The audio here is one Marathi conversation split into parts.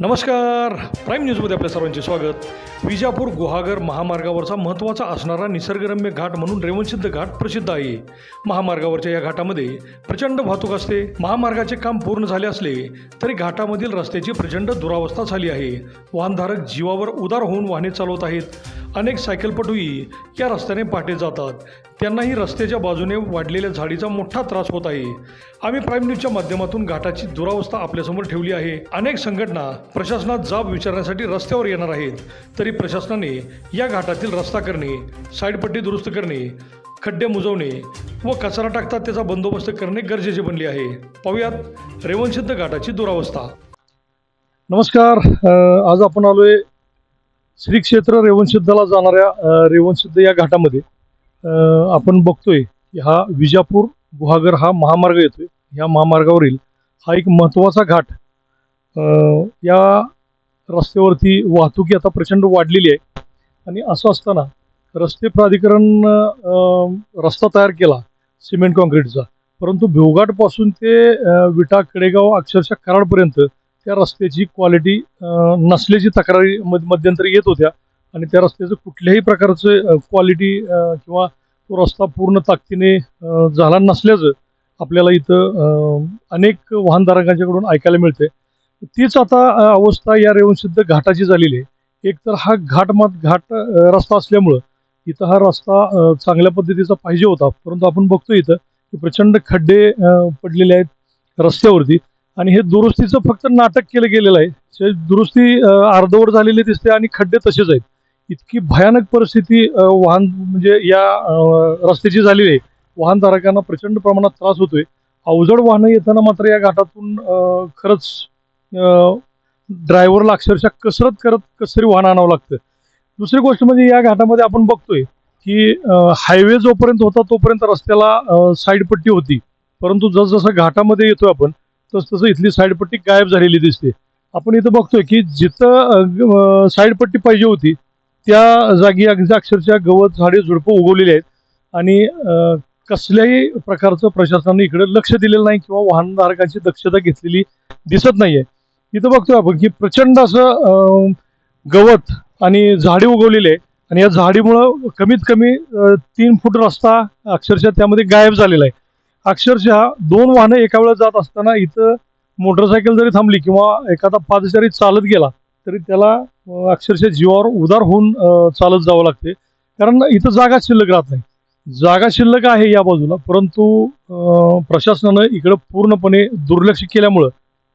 नमस्कार. प्राईम न्यूजमध्ये आपल्या सर्वांचे स्वागत. विजापूर गुहागर महामार्गावरचा महत्त्वाचा असणारा निसर्गरम्य घाट म्हणून रेवणसिद्ध घाट प्रसिद्ध आहे. महामार्गावरच्या या घाटामध्ये प्रचंड वाहतूक असते. महामार्गाचे काम पूर्ण झाले असले तरी घाटामधील रस्त्याची प्रचंड दुरावस्था झाली आहे. वाहनधारक जीवावर उदार होऊन वाहने चालवत आहेत. अनेक सायकलपटूही या रस्त्याने पाटे जातात. त्यांनाही रस्त्याच्या बाजूने वाढलेल्या झाडीचा मोठा त्रास होत आहे. आम्ही प्राईम न्यूजच्या माध्यमातून घाटाची दुरावस्था आपल्यासमोर ठेवली आहे. अनेक संघटना प्रशासनात जाब विचारण्यासाठी रस्त्यावर येणार आहेत. तरी प्रशासनाने या घाटातील रस्ता करणे साईडपट्टी दुरुस्त करणे खड्डे मुजवणे व कचरा टाकतात त्याचा बंदोबस्त करणे गरजेचे बनले आहे. पाहुयात रेवणसिद्ध घाटाची दुरावस्था. नमस्कार आज आपण आलोय श्री क्षेत्र रेवणसिद्धला जाणाऱ्या अ, रेवणसिद्ध या घाटामध्ये. आपण बघतोय की हा विजापूर गुहागर हा महामार्ग येतोय. या महामार्गावरील हा एक महत्त्वाचा घाट या रस्त्यावरती वाहतुकी आता प्रचंड वाढलेली आहे. आणि असं असताना रस्ते प्राधिकरण रस्ता तयार केला सिमेंट कॉन्क्रीटचा परंतु भिवघाटपासून ते विटा कडेगाव अक्षरशः कराडपर्यंत त्या रस्त्याची क्वालिटी नसल्याची तक्रारी मध्यंतरी येत होत्या. आणि त्या रस्त्याचं कुठल्याही प्रकारचं क्वालिटी किंवा तो रस्ता पूर्ण ताकदीने झाला नसल्याचं आपल्याला इथं अनेक वाहनधारकांच्याकडून ऐकायला मिळते तीच आता अवस्था या रेवणसिद्ध घाटाची झालेली आहे. एक तर हा घाट मात घाट रस्ता असल्यामुळं इथं हा रस्ता चांगल्या पद्धतीचा पाहिजे होता. परंतु आपण बघतो इथं की प्रचंड खड्डे पडलेले आहेत रस्त्यावरती. आणि हे दुरुस्तीचं फक्त नाटक केलं गेलेलं आहे. दुरुस्ती अर्धवर अर्धवट झालेली दिसते आणि खड्डे तसेच आहेत. इतकी भयानक परिस्थिती वाहन म्हणजे या रस्त्याची झालेली आहे. वाहनधारकांना प्रचंड प्रमाणात त्रास होतोय. अवजड वाहनं येताना मात्र या घाटातून खरंच ड्रायव्हरला अक्षरशः कसरत करत कसरी वाहन आणावं लागतं. दुसरी गोष्ट म्हणजे या घाटामध्ये आपण बघतोय की हायवे जोपर्यंत होता तोपर्यंत रस्त्याला साईडपट्टी होती. परंतु जसजसं घाटामध्ये येतोय आपण तसतसं इथली साईडपट्टी गायब झालेली दिसते. आपण इथं बघतोय की जिथं साईडपट्टी पाहिजे होती त्या जागी अगदी अक्षरशः गवत झाडे झुडपं उगवलेली आहेत. आणि कसल्याही प्रकारचं प्रशासनाने इकडे लक्ष दिलेलं नाही किंवा वाहनधारकांची दक्षता घेतलेली दिसत नाहीये. इथं बघतोय आपण की प्रचंड असं गवत आणि झाडे उगवलेली आहे आणि या झाडीमुळं कमीत कमी तीन फूट रस्ता अक्षरशः त्यामध्ये गायब झालेला आहे. अक्षरशः दोन वाहनं एका वेळेला जात असताना इथं मोटरसायकल जरी थांबली किंवा एखादा पादचारी चालत गेला तरी त्याला अक्षरशः जीवावर उदार होऊन चालत जावं लागते. कारण इथं जागा शिल्लक राहत नाही. जागा शिल्लक आहे या बाजूला परंतु प्रशासनानं इकडं पूर्णपणे दुर्लक्ष केल्यामुळं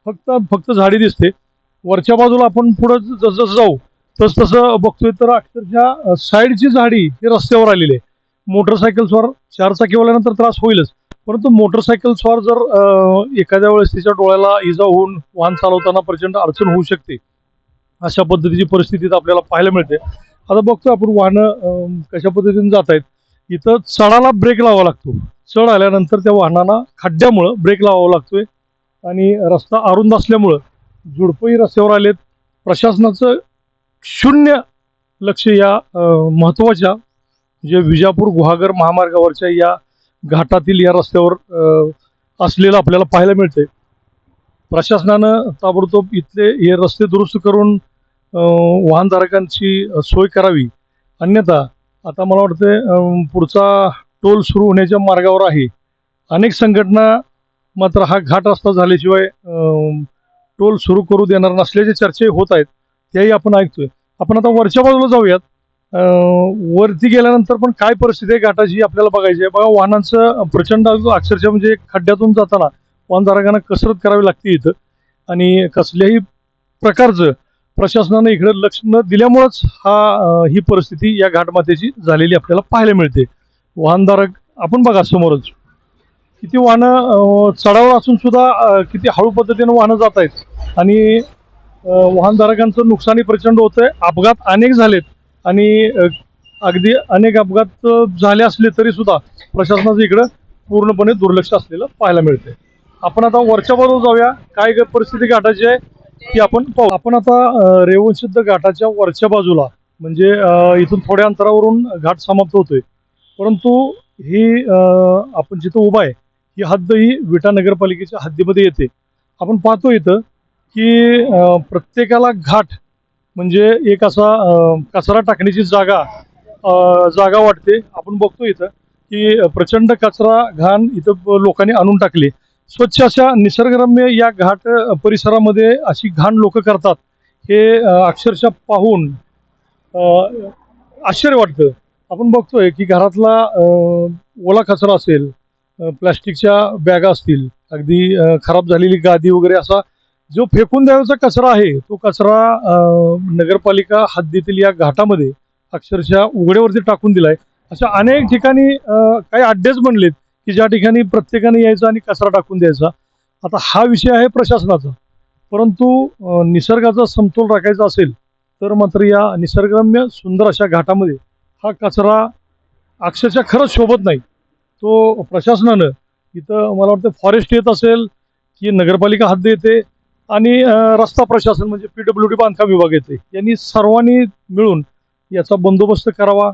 फक्त फक्त झाडी दिसते. वरच्या बाजूला आपण पुढं जसं जाऊ तस तसं बघतोय तर अक्षरशः साईडची झाडी ही रस्त्यावर आलेली आहे. मोटरसायकल स्वार चार त्रास होईलच. परंतु मोटरसायकल स्वार जर एखाद्या वेळेस तिच्या डोळ्याला इजा होऊन वाहन चालवताना प्रचंड अडचण होऊ शकते अशा पद्धतीची परिस्थिती आपल्याला पाहायला मिळते. आता बघतो आपण वाहनं कशा पद्धतीने जात आहेत. इथं चढाला ब्रेक लावावा लागतो. चढ आल्यानंतर त्या वाहनांना खड्ड्यामुळं ब्रेक लावावा लागतोय. आणि रस्ता अरुंद असल्यामुळं झुडपंही रस्त्यावर आलेत. प्रशासनाचं शून्य लक्ष या महत्त्वाच्या जे म्हणजे विजापूर गुहागर महामार्गावरच्या या घाटातील या रस्त्यावर असलेलं आपल्याला पाहायला मिळतंय. प्रशासनानं ताबडतोब इथले हे रस्ते दुरुस्त करून वाहनधारकांची सोय करावी. अन्यथा आता मला वाटतं पुढचा टोल सुरू होण्याच्या मार्गावर आहे. अनेक संघटना मात्र हा घाट रस्ता झाल्याशिवाय टोल सुरू करू देणार नसल्याचे चर्चे होत आहेत. त्याही आपण ऐकतोय. आपण आता वरच्या बाजूला जाऊयात. वरती गेल्यानंतर पण काय परिस्थिती आहे? घाटाची आपल्याला बघायची आहे. बघा वाहनांचं प्रचंड अक्षरशः म्हणजे खड्ड्यातून जाताना वाहनधारकांना कसरत करावी लागते इथं. आणि कसल्याही प्रकारचं प्रशासनानं इकडे लक्ष न दिल्यामुळंच हा ही परिस्थिती या घाटमातेची झालेली आपल्याला पाहायला मिळते. वाहनधारक आपण बघा समोरच. किती वाहनं अं, चढावर असून सुद्धा किती हळू पद्धतीनं वाहनं जात आहेत. आणि वाहनधारकांचं नुकसानी प्रचंड होतंय. अपघात अनेक झालेत. आणि अगदी अनेक अपघात झाले असले तरी सुद्धा प्रशासनाचं इकडं पूर्णपणे दुर्लक्ष असलेलं पाहायला मिळते आपण आता वरच्या बाजूला जाऊया. काय ग- परिस्थिती घाटाची आहे ती आपण पाहू. आपण आता अं, रेवणसिद्ध घाटाच्या वरच्या बाजूला म्हणजे इथून थोड्या अंतरावरून घाट समाप्त होतोय. परंतु ही आपण जिथं उभा आहे ही हद्द ही विटा नगरपालिकेच्या हद्दीमध्ये येते. आपण पाहतो इथं की प्रत्येकाला घाट म्हणजे एक असा कचरा टाकण्याची जागा जागा वाटते. आपण बघतो इथं की प्रचंड कचरा घाण इथं लोकांनी आणून टाकली. स्वच्छ अशा निसर्गरम्य या घाट परिसरामध्ये अशी घाण लोक करतात हे अक्षरशः पाहून आश्चर्य वाटतं. आपण बघतोय की घरातला ओला कचरा असेल प्लॅस्टिकच्या बॅगा असतील अगदी खराब झालेली गादी वगैरे असा जो फेकून द्यायचा कचरा आहे तो कचरा नगरपालिका हद्दीतील या घाटामध्ये अक्षरशः उघड्यावरती टाकून दिलाय. अशा अनेक ठिकाणी काही अड्डेच बनलेत. की ज्या ठिकाणी प्रत्येकाने यायचं आणि कचरा टाकून द्यायचा. आता हा विषय आहे प्रशासनाचा. परंतु निसर्गाचा समतोल राखायचा असेल तर मात्र या निसर्गरम्य सुंदर अशा घाटामध्ये हा कचरा अक्षरशः खरंच शोभत नाही. तो प्रशासनानं इथं मला वाटतं फॉरेस्ट येत असेल की नगरपालिका हद्द येते आणि रस्ता प्रशासन म्हणजे पी डब्ल्यू डी बांधकाम विभाग येते. यांनी सर्वांनी मिळून याचा बंदोबस्त करावा.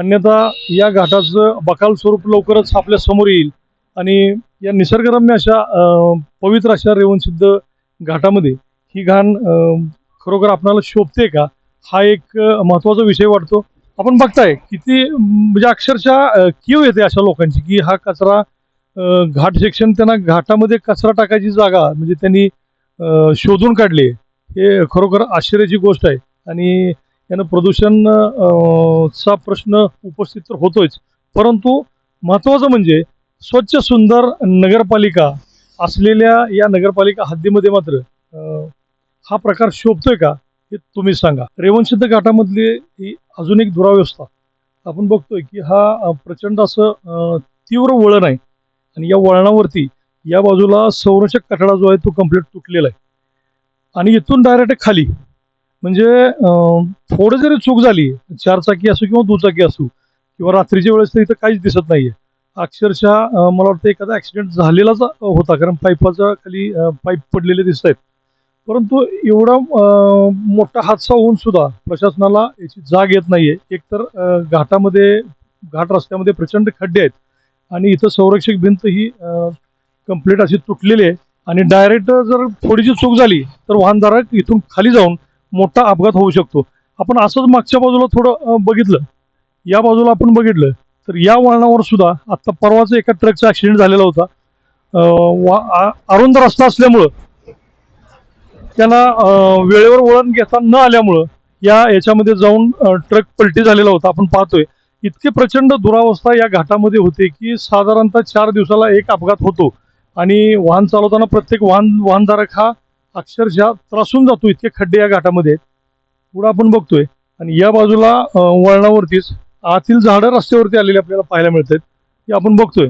अन्यथा या घाटाचं बकाल स्वरूप लवकरच आपल्यासमोर येईल. आणि या निसर्गरम्य अशा पवित्र अशा रेवणसिद्ध घाटामध्ये ही घाण खरोखर आपणाला शोभते का? हा एक महत्त्वाचा विषय वाटतो. आपण बघताय किती म्हणजे अक्षरशः कीव येते अशा लोकांची की हा कचरा घाट सेक्शन त्यांना घाटामध्ये कचरा टाकायची जागा म्हणजे त्यांनी शोधून काढली हे खरोखर आश्चर्याची गोष्ट आहे. आणि यानं प्रदूषण चा प्रश्न उपस्थित तर होतोच परंतु महत्त्वाचं म्हणजे स्वच्छ सुंदर नगरपालिका असलेल्या या नगरपालिका हद्दीमध्ये मात्र हा प्रकार शोभतोय का हे तुम्ही सांगा. रेवणसिद्ध घाटामधली ही अजून एक दुरावस्था. आपण बघतोय की हा प्रचंड असं तीव्र वळण आहे. आणि या वळणावरती या बाजूला संरक्षक कठडा जो आहे तो कंप्लीट तुटलेला आहे. आणि इथून डायरेक्ट खाली म्हणजे थोडं जरी चूक झाली चारचाकी असो किंवा दुचाकी असो किंवा रात्रीच्या वेळेस तर इथं काहीच दिसत नाहीये. अक्षरशः मला वाटतं एखादा ॲक्सिडेंट झालेलाच होता कारण पाईपाच्या खाली पाईप पडलेले दिसत आहेत. परंतु एवढा मोठा हादसा होऊन सुद्धा प्रशासनाला याची जाग येत नाहीये. एकतर घाटामध्ये घाट रस्त्यामध्ये प्रचंड खड्डे आहेत आणि इथं संरक्षक भिंत ही कंप्लीट अशी तुटलेली आहे. आणि डायरेक्ट जर थोडीशी चूक झाली तर वाहनधारक इथून खाली जाऊन मोठा अपघात होऊ शकतो. आपण असंच मागच्या बाजूला थोडं बघितलं. या बाजूला आपण बघितलं. तर या वळणावर सुद्धा आता परवाच एका ट्रकचा ॲक्सिडेंट झालेला होता. वा- अरुंद रस्ता असल्यामुळं त्यांना वेळेवर वळण घेता न आल्यामुळं या याच्यामध्ये जाऊन ट्रक पलटी झालेला होता. आपण पाहतोय. इतके प्रचंड दुरावस्था या घाटामध्ये होते की साधारणतः चार दिवसाला एक अपघात होतो. आणि वाहन चालवताना प्रत्येक वाहन वाहनधारक हा अक्षरशः त्रासून जातो इतके खड्डे या घाटामध्ये. पुढं आपण बघतोय. आणि या बाजूला वळणावरतीच आतील झाडं रस्त्यावरती आलेली आपल्याला पाहायला मिळत आहेत हे आपण बघतोय.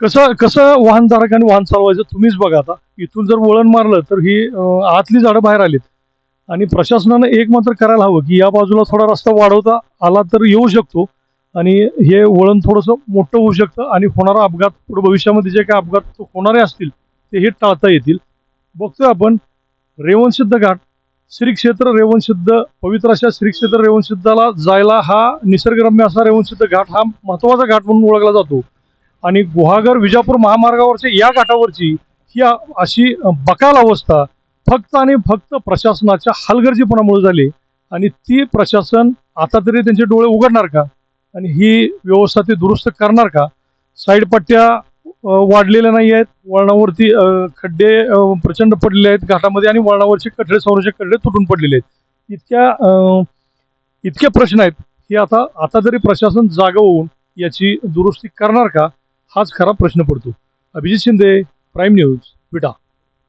कसं कसं वाहनधारक आणि वाहन चालवायचं तुम्हीच बघा आता. इथून जर वळण मारलं तर ही आतली झाडं बाहेर आलीत. आणि प्रशासनानं एक मात्र करायला हवं की या बाजूला थोडा रस्ता वाढवता आला तर येऊ शकतो. आणि हे वळण थोडंसं मोठं होऊ शकतं आणि होणारा अपघात पुढे भविष्यामध्ये जे काही अपघात होणारे असतील ते हे टाळता येतील. बघतोय आपण. रेवणसिद्ध घाट श्री क्षेत्र रेवणसिद्ध पवित्र अशा श्री क्षेत्र रेवणसिद्धाला जायला हा निसर्गरम्य असा रेवणसिद्ध घाट हा महत्त्वाचा घाट म्हणून ओळखला जातो. आणि गुहागर विजापूर महामार्गावरच्या या घाटावरची ही अशी बकाल अवस्था फक्त आणि फक्त प्रशासनाच्या हलगर्जीपणामुळे झाली. आणि ती प्रशासन आता तरी त्यांचे डोळे उघडणार का? आणि ही व्यवस्था ते दुरुस्त करणार का? साईड पट्ट्या वाढलेल्या नाही आहेत. वळणावरती खड्डे प्रचंड पडलेले आहेत घाटामध्ये आणि वळणावरचे कठडे संरक्षक खड्डे तुटून पडलेले आहेत. इतक्या इतके प्रश्न आहेत की आता आता तरी प्रशासन जागा होऊन याची दुरुस्ती करणार का हाच खरा प्रश्न पडतो. Abhijit Shinde prime news Vita